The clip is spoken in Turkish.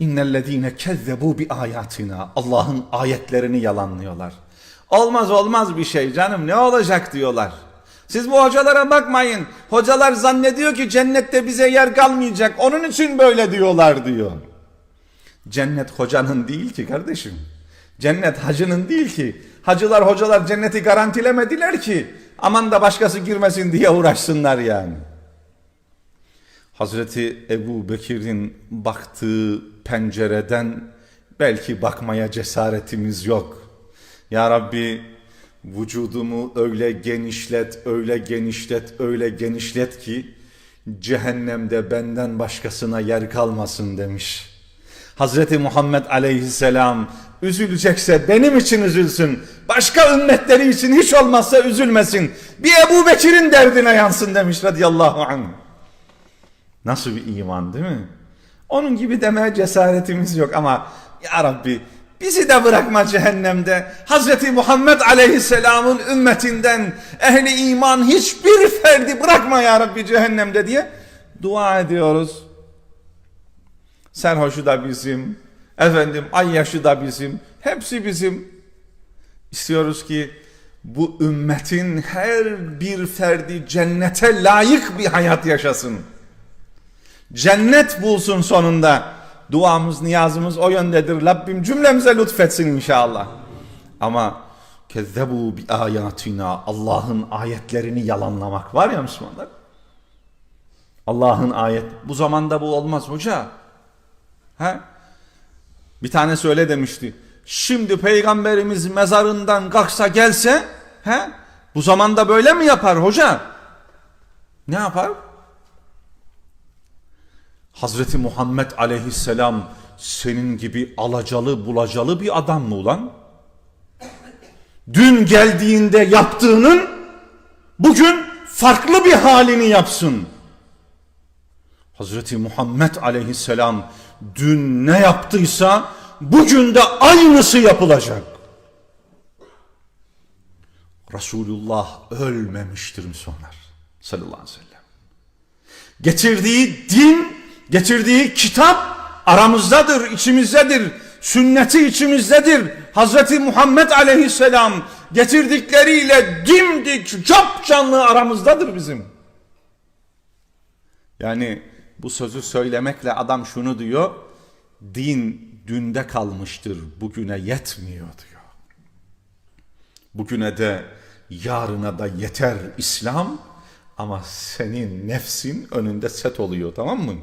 innellezine kezzebu bi ayatina Allah'ın ayetlerini yalanlıyorlar. Olmaz olmaz bir şey canım ne olacak diyorlar. Siz bu hocalara bakmayın. Hocalar zannediyor ki cennette bize yer kalmayacak. Onun için böyle diyorlar diyor. Cennet hocanın değil ki kardeşim. Cennet hacının değil ki. Hacılar hocalar cenneti garantilemediler ki. Aman da başkası girmesin diye uğraşsınlar yani. Hazreti Ebu Bekir'in baktığı pencereden belki bakmaya cesaretimiz yok. Ya Rabbi vücudumu öyle genişlet, öyle genişlet, öyle genişlet ki cehennemde benden başkasına yer kalmasın demiş. Hazreti Muhammed aleyhisselam üzülecekse benim için üzülsün. Başka ümmetleri için hiç olmazsa üzülmesin. Bir Ebu Bekir'in derdine yansın demiş radıyallahu anh. Nasıl bir iman değil mi? Onun gibi demeye cesaretimiz yok ama ya Rabbi bizi de bırakma cehennemde. Hazreti Muhammed Aleyhisselam'ın ümmetinden ehli iman hiçbir ferdi bırakma ya Rabbi cehennemde diye dua ediyoruz. Serhoşu da bizim, efendim ayyaşı da bizim, hepsi bizim. İstiyoruz ki bu ümmetin her bir ferdi cennete layık bir hayat yaşasın. Cennet bulsun sonunda. Duamız, niyazımız o yöndedir. Rabbim cümlemize lütfetsin inşallah. Ama kezzebu bi ayatina Allah'ın ayetlerini yalanlamak var ya Müslümanlar. Allah'ın ayet. Bu zamanda bu olmaz hoca. He? Bir tane söyle demişti. Şimdi peygamberimiz mezarından kalksa gelse, he? Bu zamanda böyle mi yapar hoca? Ne yapar? Hazreti Muhammed aleyhisselam senin gibi alacalı bulacalı bir adam mı ulan? Dün geldiğinde yaptığının bugün farklı bir halini yapsın. Hazreti Muhammed aleyhisselam dün ne yaptıysa bugün de aynısı yapılacak. Resulullah ölmemiştir Müslümanlar sallallahu aleyhi ve sellem. Getirdiği din, getirdiği kitap aramızdadır, içimizdedir. Sünneti içimizdedir. Hazreti Muhammed aleyhisselam getirdikleriyle dimdik, cap canlı aramızdadır bizim. Yani bu sözü söylemekle adam şunu diyor. Din dünde kalmıştır, bugüne yetmiyor diyor. Bugüne de yarına da yeter İslam ama senin nefsin önünde set oluyor tamam mı?